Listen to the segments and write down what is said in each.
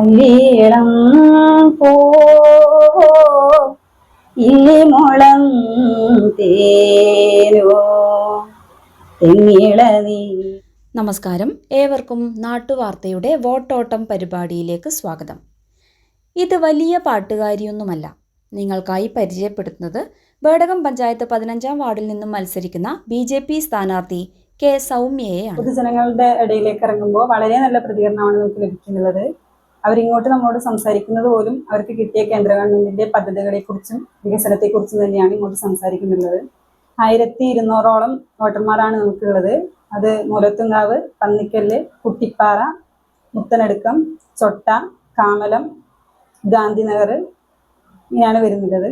അല്ലീളം പോ. ഇല്ലിമുളം തേനോ തെങ്ങിളനീ. നമസ്കാരം. ഏവർക്കും നാട്ടുവാർത്തയുടെ വോട്ടോട്ടം പരിപാടിയിലേക്ക് സ്വാഗതം. ഇത് വലിയ പാട്ടുകാരിയൊന്നുമല്ല. നിങ്ങൾക്കായി പരിചയപ്പെടുത്തുന്നത് ബേടകം പഞ്ചായത്ത് പതിനഞ്ചാം വാർഡിൽ നിന്നും മത്സരിക്കുന്ന ബി ജെ പി സ്ഥാനാർത്ഥി കെ സൗമ്യയെയാണ്. പൊതുജനങ്ങളുടെ ഇടയിലേക്ക് ഇറങ്ങുമ്പോൾ വളരെ നല്ല പ്രതികരണമാണ് നമുക്ക് ലഭിക്കുന്നത്. അവരിങ്ങോട്ട് നമ്മളോട് സംസാരിക്കുന്നത് പോലും അവർക്ക് കിട്ടിയ കേന്ദ്ര ഗവൺമെന്റിന്റെ പദ്ധതികളെക്കുറിച്ചും വികസനത്തെക്കുറിച്ചും തന്നെയാണ് ഇങ്ങോട്ട് സംസാരിക്കുന്നുള്ളത്. ആയിരത്തി ഇരുന്നൂറോളം വോട്ടർമാരാണ് നമുക്കുള്ളത്. അത് മുലത്തുങ്കാവ് പന്നിക്കല്ല് കുട്ടിപ്പാറ മുത്തനടുക്കം ചൊട്ട കാമലം ഗാന്ധിനഗർ ഇങ്ങനെയാണ് വരുന്നത്.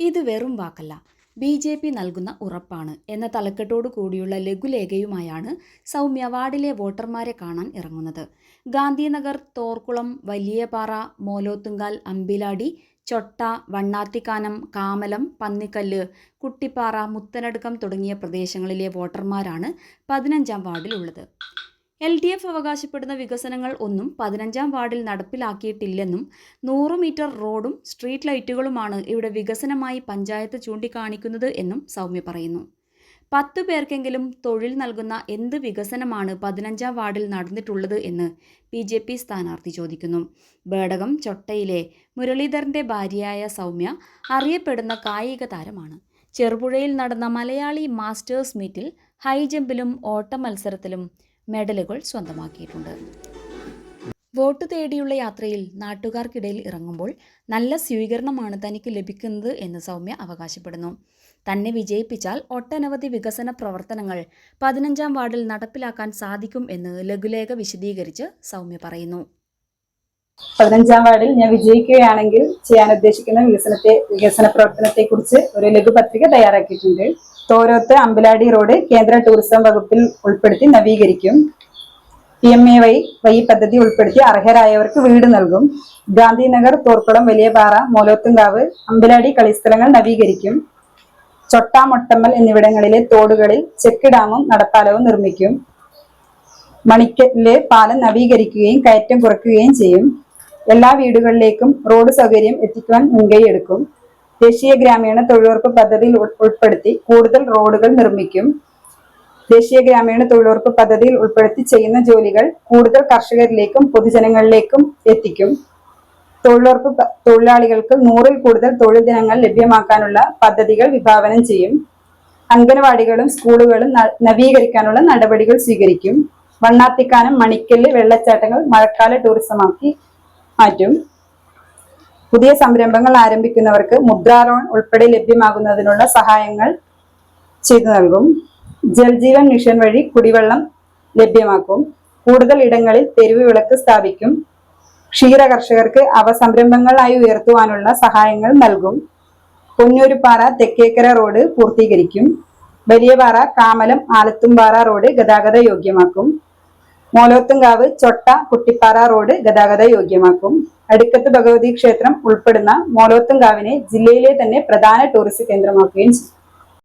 ഇത് വെറും വാക്കല്ല. ബി ജെ പി നൽകുന്ന ഉറപ്പാണ്. എന്ന തലക്കെട്ടോടു കൂടിയുള്ള ലഘുലേഖയുമായാണ് സൗമ്യ വാർഡിലെ വോട്ടർമാരെ കാണാൻ ഇറങ്ങുന്നത്. ഗാന്ധിനഗർ തോർക്കുളം വലിയപാറ മോലോത്തുങ്കാൽ അമ്പിലാടി ചൊട്ട വണ്ണാത്തിക്കാനം കാമലം പന്നിക്കല്ല് കുട്ടിപ്പാറ മുത്തനടുക്കം തുടങ്ങിയ പ്രദേശങ്ങളിലെ വോട്ടർമാരാണ് പതിനഞ്ചാം വാർഡിലുള്ളത്. എൽ ഡി എഫ് അവകാശപ്പെടുന്ന വികസനങ്ങൾ ഒന്നും പതിനഞ്ചാം വാർഡിൽ നടപ്പിലാക്കിയിട്ടില്ലെന്നും നൂറ് മീറ്റർ റോഡും സ്ട്രീറ്റ് ലൈറ്റുകളുമാണ് ഇവിടെ വികസനമായി പഞ്ചായത്ത് ചൂണ്ടിക്കാണിക്കുന്നത് എന്നും സൗമ്യ പറയുന്നു. പത്തു പേർക്കെങ്കിലും തൊഴിൽ നൽകുന്ന എന്ത് വികസനമാണ് പതിനഞ്ചാം വാർഡിൽ നടന്നിട്ടുള്ളത് എന്ന് ബി ജെ പി സ്ഥാനാർത്ഥി ചോദിക്കുന്നു. ബേടകം ചൊട്ടയിലെ മുരളീധരന്റെ ഭാര്യയായ സൗമ്യ അറിയപ്പെടുന്ന കായിക താരമാണ്. ചെറുപുഴയിൽ നടന്ന മലയാളി മാസ്റ്റേഴ്സ് മീറ്റിൽ ഹൈ ജമ്പിലും ഓട്ട മത്സരത്തിലും മെഡലുകൾ സ്വന്തമാക്കിയിട്ടുണ്ട്. വോട്ട് തേടിയുള്ള യാത്രയിൽ നാട്ടുകാർക്കിടയിൽ ഇറങ്ങുമ്പോൾ നല്ല സ്വീകരണമാണ് തനിക്ക് ലഭിക്കുന്നത് എന്ന് സൗമ്യ അവകാശപ്പെടുന്നു. തന്നെ വിജയിപ്പിച്ചാൽ ഒട്ടനവധി വികസന പ്രവർത്തനങ്ങൾ പതിനഞ്ചാം വാർഡിൽ നടപ്പിലാക്കാൻ സാധിക്കും എന്ന് ലഘുലേഖ വിശദീകരിച്ച് സൗമ്യ പറയുന്നു. പതിനഞ്ചാം വാർഡിൽ ഞാൻ വിജയിക്കുകയാണെങ്കിൽ ചെയ്യാൻ ഉദ്ദേശിക്കുന്ന വികസനത്തെ വികസന പ്രവർത്തനത്തെ കുറിച്ച് ഒരു ലഘുപത്രിക തയ്യാറാക്കിയിട്ടുണ്ട്. തോരോത്ത് അമ്പലാടി റോഡ് കേന്ദ്ര ടൂറിസം വകുപ്പിൽ ഉൾപ്പെടുത്തി നവീകരിക്കും. P M A Y Y പദ്ധതി ഉൾപ്പെടുത്തി അർഹരായവർക്ക് വീട് നൽകും. ഗാന്ധിനഗർ തോർക്കുളം വലിയപാറ മോലോത്തുങ്കാവ് അമ്പലാടി കളിസ്ഥലങ്ങൾ നവീകരിക്കും. ചൊട്ട മൊട്ടമ്മൽ എന്നിവിടങ്ങളിലെ തോടുകളിൽ ചെക്ക് ഡാമും നടപ്പാലവും നിർമ്മിക്കും. മണിക്കലിലെ പാലം നവീകരിക്കുകയും കയറ്റം കുറയ്ക്കുകയും ചെയ്യും. എല്ലാ വീടുകളിലേക്കും റോഡ് സൗകര്യം എത്തിക്കുവാൻ മുൻകൈ എടുക്കും. ദേശീയ ഗ്രാമീണ തൊഴിലുറപ്പ് പദ്ധതിയിൽ ഉൾപ്പെടുത്തി കൂടുതൽ റോഡുകൾ നിർമ്മിക്കും. ദേശീയ ഗ്രാമീണ തൊഴിലുറപ്പ് പദ്ധതിയിൽ ഉൾപ്പെടുത്തി ചെയ്യുന്ന ജോലികൾ കൂടുതൽ കർഷകരിലേക്കും പൊതുജനങ്ങളിലേക്കും എത്തിക്കും. തൊഴിലുറപ്പ് തൊഴിലാളികൾക്ക് നൂറിൽ കൂടുതൽ തൊഴിൽ ദിനങ്ങൾ ലഭ്യമാക്കാനുള്ള പദ്ധതികൾ വിഭാവനം ചെയ്യും. അംഗനവാടികളും സ്കൂളുകളും നവീകരിക്കാനുള്ള നടപടികൾ സ്വീകരിക്കും. വണ്ണാത്തിക്കാനം മണിക്കല്ല് വെള്ളച്ചാട്ടങ്ങൾ മഴക്കാല ടൂറിസമാക്കി മാറ്റും പുതിയ സംരംഭങ്ങൾ ആരംഭിക്കുന്നവർക്ക് മുദ്രാ ലോൺ ഉൾപ്പെടെ ലഭ്യമാകുന്നതിനുള്ള സഹായങ്ങൾ ചെയ്തു നൽകും. ജൽജീവൻ മിഷൻ വഴി കുടിവെള്ളം ലഭ്യമാക്കും. കൂടുതൽ ഇടങ്ങളിൽ തെരുവ് വിളക്ക് സ്ഥാപിക്കും. ക്ഷീര കർഷകർക്ക് അവ സംരംഭങ്ങളായി ഉയർത്തുവാനുള്ള സഹായങ്ങൾ നൽകും. പൊന്നൂരുപാറ തെക്കേക്കര റോഡ് പൂർത്തീകരിക്കും. വലിയപാറ കാമലം ആലത്തുംപാറ റോഡ് ഗതാഗത യോഗ്യമാക്കും മോലോത്തുംകാവ് ചൊട്ട കുട്ടിപ്പാറ റോഡ് ഗതാഗത യോഗ്യമാക്കും. അടുക്കത്ത് ഭഗവതി ക്ഷേത്രം ഉൾപ്പെടുന്ന മോലോത്തുംകാവിനെ ജില്ലയിലെ തന്നെ പ്രധാന ടൂറിസ്റ്റ് കേന്ദ്രമാക്കുകയും ചെയ്യും.